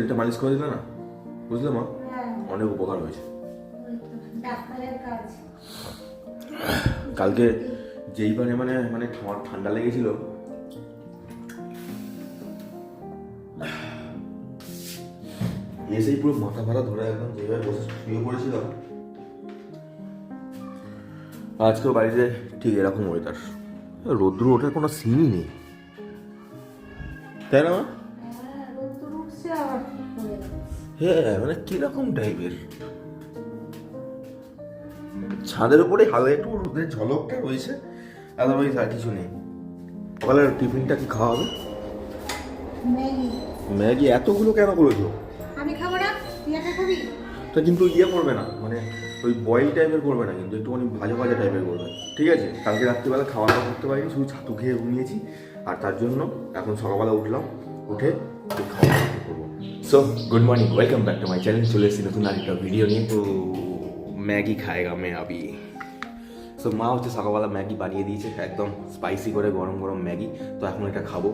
মালিশ করে দিলে না? বুঝলে মা? হ্যাঁ। অনেক উপকার হয়েছে। কালকে যেই মানে মানে মানে ঠান্ডা- লেগেছিল এসেই পুরো মাথা ফাথা ধরে একদম যেভাবে বসে শুয়ে পড়েছিলাম। আজকেও বাড়িতে ঠিক এরকম ওয়েদার রোদ্রু ওঠার কোনো সিনই নেই। তাই না হ্যাঁ মানে কীরকম টাইপের ছাদের উপরে হালকা একটু রোদের ঝলকটা রয়েছে আদারওয়াইজ আর কিছু নেই। সকালের টিফিনটা কি খাওয়া হবে? ম্যাগি। এতগুলো কেন করেছ? আমি খাব না তুই তা কিন্তু ইয়ে করবে না মানে ওই বয়েল টাইপের করবে না কিন্তু একটুখানি ভাজা ভাজা টাইপের করবে। ঠিক আছে কালকে রাত্রিবেলা খাওয়া দাওয়া করতে পারিনি শুধু ছাতু খেয়ে ঘুমিয়েছি আর তার জন্য এখন সকালবেলা উঠলাম উঠে খাওয়া করব so good morning welcome back to my channel চলে এসেছি নতুন আরেকটা ভিডিও নিয়ে তো ম্যাগি খায়গা মে আবি সো মা হচ্ছে সকালবেলা ম্যাগি বানিয়ে দিয়েছে একদম স্পাইসি করে গরম গরম ম্যাগি তো এখন এটা খাব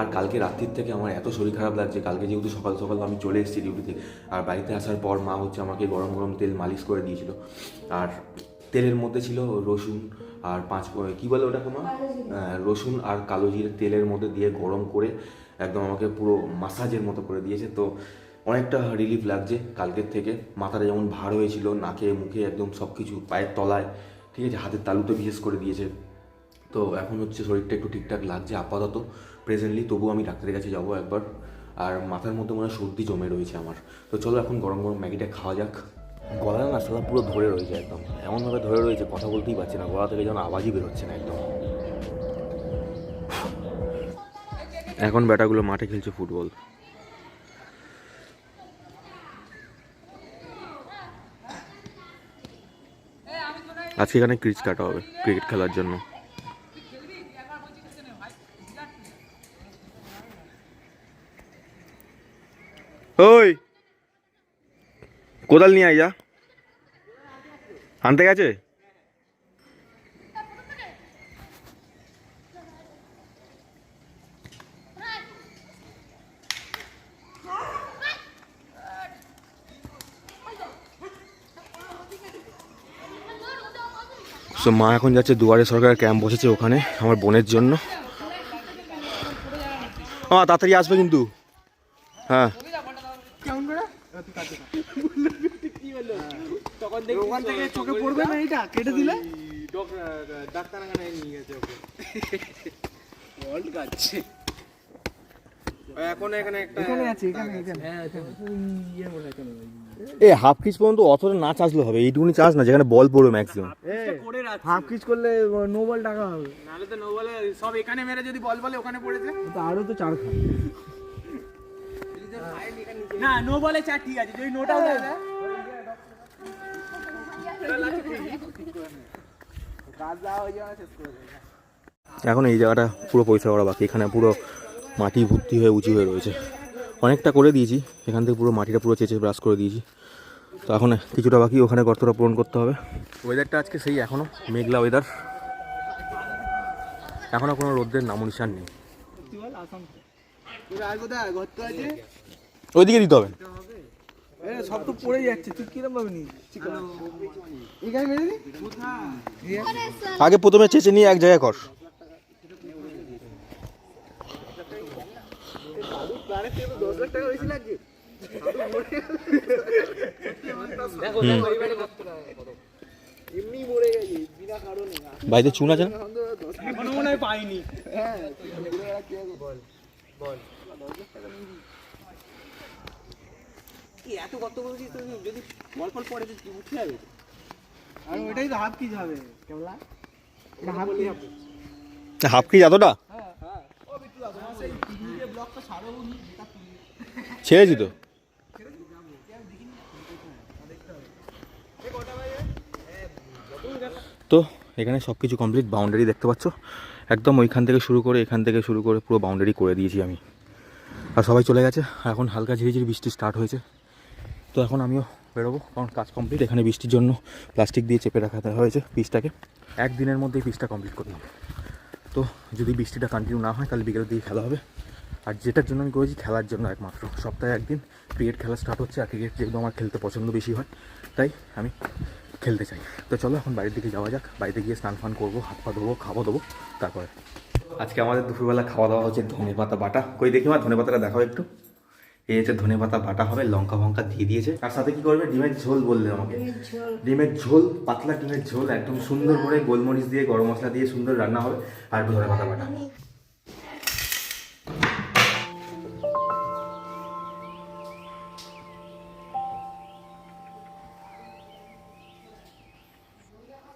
আর কালকে রাত্রির থেকে আমার এত শরীর খারাপ লাগছে কালকে যেহেতু সকাল সকাল আমি চলে এসেছি ডিউটিতে আর বাড়িতে আসার পর মা হচ্ছে আমাকে গরম গরম তেল মালিশ করে দিয়েছিল আর তেলের মধ্যে ছিল রসুন আর পাঁচ কি বলে ওটাকে মা রসুন আর কালো জিরে তেলের মধ্যে দিয়ে গরম করে একদম আমাকে পুরো মাসাজের মতো করে দিয়েছে। তো অনেকটা রিলিফ লাগছে কালকের থেকে। মাথাটা যেমন ভার হয়েছিল, নাকে, মুখে একদম সব কিছু পায়ের তলায়, ঠিক আছে? হাতের তালুতে বিশেষ করে দিয়েছে। তো এখন হচ্ছে শরীরটা একটু ঠিকঠাক লাগছে আপাতত। প্রেজেন্টলি তবুও আমি ডাক্তারের কাছে যাব একবার। আর মাথার মধ্যে মনে হয় সর্দি জমে রয়েছে আমার। তো চলো এখন গরম গরম ম্যাগিটা খাওয়া যাক। গলা না সালা পুরো ধরে রয়েছে একদম। এমনভাবে ধরে রয়েছে, কথা বলতেই পারছি না। গলা থেকে যেন আওয়াজই বেরোচ্ছে না একদম। এখন ব্যাটাগুলো মাঠে খেলছে ফুটবল। আজকে এখানে ক্রিচ কাটা হবে, ক্রিকেট খেলার জন্য। ওই, কোদাল নিয়ে আয় যা। আনতে গেছে? সো মা এখন যাচ্ছে দুয়ারে সরকার ক্যাম্প বসেছে ওখানে আমার বোনের জন্য। হ্যাঁ তাড়াতাড়ি আসবে কিন্তু। হ্যাঁ। ওখান থেকে চোখে পড়বে না এটা কেটে দিলে? এখন এখানে একটা এখানে আছে এখানে এখানে। এ হাফ কিচ পর্যন্ত অতটা না চাষলে হবে এইটুকুনি চাষ না যেখানে বল পড়বে ম্যাক্সিমাম হাফ কিচ করলে নো বল টাকা হবে। নাহলে তো নো বলে সব এখানে মেরে যদি বল বলে ওখানে পড়েছে। তো আরও তো চার খাবে। না নো বলে চার ঠিক আছে যদি নোটাও দেয় এখন এই জায়গাটা পুরো পরিষ্কার করা বাকি এখানে পুরো মাটি ভর্তি হয়ে উঁচু হয়ে রয়েছে। অনেকটা করে দিয়েছি। এখান থেকে পুরো মাটিটা পুরো চেঁচে ব্রাশ করে দিয়েছি। তো এখন কিছুটা বাকি ওখানে গর্তটা পূরণ করতে হবে। ওয়েদারটা আজকে সেই এখনও মেঘলা ওয়েদার এখনও কোনো রোদ্রের নামো নিশান নেই। ওইদিকে দিতে হবে। সব আগে প্রথমে চেঁচে নিয়ে এক জায়গায় কর দশ লাখ টাকা বেশি লাগছে এমনি মরে গেছে বিনা কারণে বাড়িতে চুন আছে না? এখনও মনে হয় পাইনি। হ্যাঁ কি এত কত বলছিস তুই যদি বল ফল পড়ে তো উঠে যাবে। আর ওটাই তো হাফ কিচ হবে। কেমলা এটা হাফ কিচ হাফ কি এতটা? ছেড়েছি তো। তো এখানে সব কিছু কমপ্লিট বাউন্ডারি দেখতে পাচ্ছ? একদম ওইখান থেকে শুরু করে, এখান থেকে শুরু করে পুরো বাউন্ডারি করে দিয়েছি আমি। আর সবাই চলে গেছে। আর এখন হালকা ঝিরিঝিরি বৃষ্টি স্টার্ট হয়েছে। তো এখন আমিও বেরোবো, কারণ কাজ কমপ্লিট এখানে বৃষ্টির জন্য প্লাস্টিক দিয়ে চেপে রাখাতে হয়েছে পিসটাকে একদিনের মধ্যেই পিসটা কমপ্লিট হবে তো যদি বৃষ্টিটা কন্টিনিউ না হয়, তাহলে বিকেলের দিকে খেলা হবে। আর যেটার জন্য আমি করেছি খেলার জন্য একমাত্র। সপ্তাহে একদিন ক্রিকেট খেলা স্টার্ট হচ্ছে আর ক্রিকেট যেহেতু আমার খেলতে পছন্দ বেশি হয় তাই আমি খেলতে চাই। তো চলো এখন বাড়ির দিকে যাওয়া যাক বাড়িতে গিয়ে স্নান ফান করব হাত পা ধোবো খাওয়া দেবো তারপরে। আজকে আমাদের দুপুরবেলা খাওয়া দাওয়া হচ্ছে ধনে পাতা বাটা। কই দেখি মা ধনে পাতাটা দেখাও একটু। এই হচ্ছে ধনে পাতা বাটা হবে লঙ্কা ফঙ্কা দিয়ে দিয়েছে। তার সাথে কি করবে? ডিমের ঝোল বললে আমাকে। ডিমের ঝোল। পাতলা ডিমের ঝোল একদম সুন্দর করে গোলমরিচ দিয়ে গরম মশলা দিয়ে সুন্দর রান্না হবে। আর ধনে পাতা বাটা।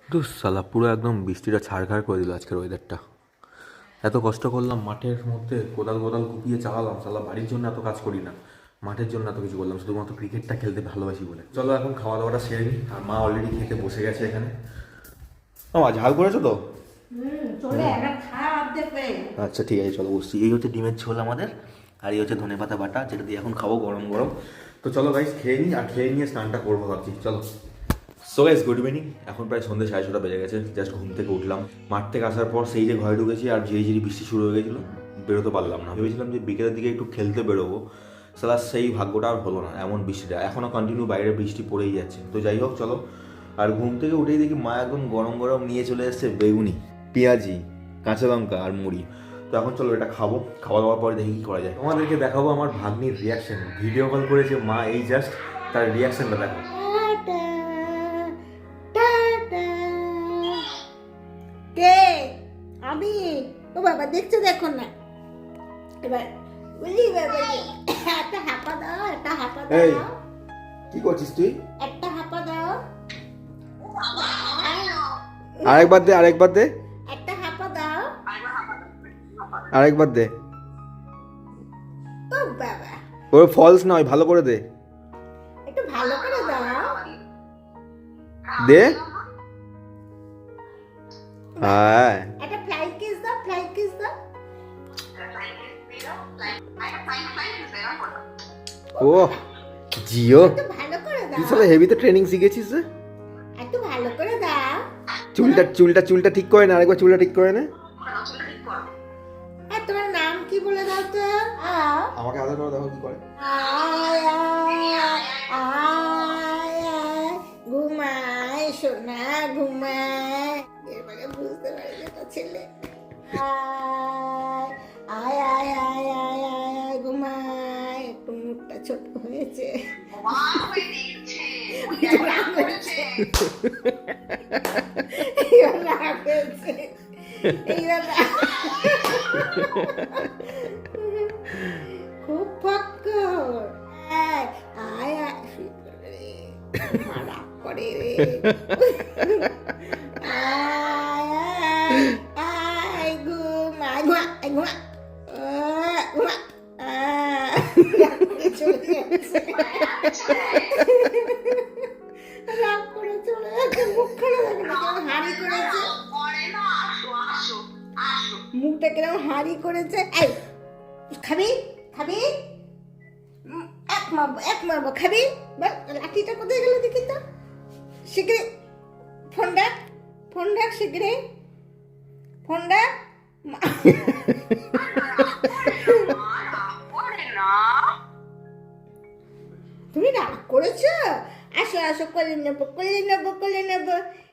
তো সালা পুরো একদম বৃষ্টিটা ছাড়খাড় করে দিল আজকের ওয়েদারটা এত কষ্ট করলাম মাঠের মধ্যে কোদাল কোদাল কুপিয়ে চালালাম সালা বাড়ির জন্য এত কাজ করি না। মাঠের জন্য এত কিছু করলাম শুধুমাত্র ক্রিকেটটা খেলতে ভালোবাসি বলে। চলো এখন খাওয়া দাওয়াটা সেরে নিই আর মা অলরেডি খেতে বসে গেছে এখানে। মা ঝাল করেছ তো? আচ্ছা ঠিক আছে চলো বসছি। এই হচ্ছে ডিমের ঝোল আমাদের আর এই হচ্ছে ধনে পাতা বাটা যেটা দিয়ে এখন খাব গরম গরম। তো চলো গাইস খেয়ে নিই আর খেয়ে নিয়ে স্নানটা করব ভাবছি চলো। সো গাইস গুড ইভিনিং এখন প্রায় সন্ধ্যে সাড়ে ছটা বেজে গেছে। জাস্ট ঘুম থেকে উঠলাম। মাঠ থেকে আসার পর সেই যে ঘরে ঢুকেছি আর ঝিরি ঝিরি বৃষ্টি শুরু হয়ে গেছিল, বেরোতে পারলাম না। ভেবেছিলাম যে বিকেলের দিকে একটু খেলতে বেরোবো। সালা, সেই ভাগ্যটা আর হলো না, এমন বৃষ্টিটা। এখনও কন্টিনিউ বাইরে বৃষ্টি পড়েই যাচ্ছে। তো যাই হোক, চলো। আর ঘুম থেকে উঠেই দেখি মা একদম গরম গরম নিয়ে চলে এসছে বেগুনি, পেঁয়াজি, কাঁচা লঙ্কা আর মুড়ি। তো এখন চলো এটা খাব। খাওয়া দাওয়ার পরে দেখি কি করা যায়। তোমাদেরকে দেখাবো আমার ভাগ্নির রিয়াকশন ভিডিও কল করেছে মা, এই জাস্ট তার রিয়াকশনটা দেখো। না। এবার বাবা একটা হাঁপা দাও একটা হাঁপা দাও। কি করছিস তুই? একটা হাঁপা দাও। আরেকবার দে আরেকবার দে। একটা হাঁপা দাও। আরেকবার দে। ও বাবা। ওর ফলস নয় ভালো করে দে। একটু ভালো করে দাও। দে। হ্যাঁ। ও জিও? একটু ভালো করে তুই সালে হেভিতে ট্রেনিং শিখেছিস রে একটু ভালো করে দাও। চুলটা চুলটা চুলটা ঠিক করে না আরেকবার চুলটা ঠিক করে না। তোমার নাম কি বলে দাও তো? আমাকে আধার করে দেখো কি করে। ঘুমায় সোনা ঘুমায়। এবারে বুঝতে পারি ছেলে। আয়। ছোট হয়েছে খুব ফক্কর আয় আয় করে রে হাঁড়ি করেছে? মুখটা কীরকম হাঁড়ি করেছে? এই, খাবি? খাবি? এক মারবো এক মারবো, খাবি? লাঠিটা কোথায় গেল দেখি তো। শিগগিরি ফোন ডাক ফোন ডাক শিগগিরি ফোন ডাক তুমি রাগ করেছ? আসো আসো করে নেব করে নেব করে নেব।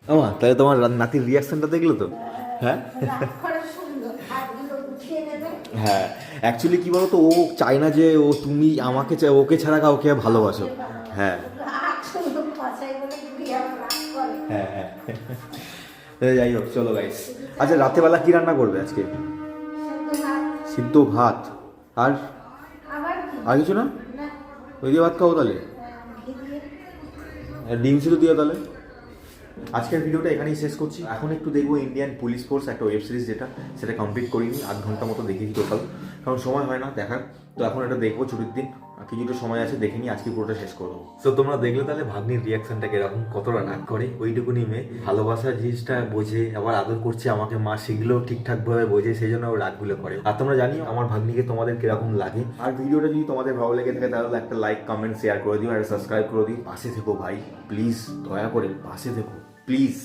আমা তাহলে তোমার নাতির রিয়াকশনটা দেখলে তো? হ্যাঁ? হ্যাঁ। অ্যাকচুয়ালি কি বলতো ও চায় না যে ও তুমি আমাকে চাই ওকে ছাড়া কাউকে ভালোবাসো। হ্যাঁ। হ্যাঁ হ্যাঁ। যাই হোক চলো গাইস আচ্ছা রাতেবেলা কি রান্না করবে আজকে? সিদ্ধ ভাত। আর? আর কিছু না? ওই দিয়ে ভাত খাব তাহলে? আর ডিম ছিল দিও তাহলে? আজকের ভিডিওটা এখানেই শেষ করছি। এখন একটু দেখব ইন্ডিয়ান পুলিশ ফোর্স একটা ওয়েব সিরিজ যেটা সেটা কমপ্লিট করিনি আধ ঘণ্টা মতো দেখেছি টোটাল কারণ সময় হয় না দেখার। তো এখন এটা দেখব ছুটির দিন। আর কিছুটা সময় আছে দেখে নিই আজকে পুরোটা শেষ করব তো তোমরা দেখলে তাহলে ভাগ্নির রিয়াকশনটা কীরকম? কতটা রাগ করে? ওইটুকুনি মেয়ে। ভালোবাসার জিনিসটা বোঝে আবার আদর করছে আমাকে মা সেগুলো ঠিকঠাক ভাবে বোঝে সেই জন্য ও রাগগুলো করে। আর তোমরা জানিও আমার ভাগ্নিকে তোমাদের কীরকম লাগে? আর ভিডিওটা যদি তোমাদের ভালো লেগে থাকে তাহলে একটা লাইক কমেন্ট শেয়ার করে দিও আর সাবস্ক্রাইব করে দিও। পাশে থেকো ভাই। প্লিজ দয়া করে পাশে থেকো। প্লিজ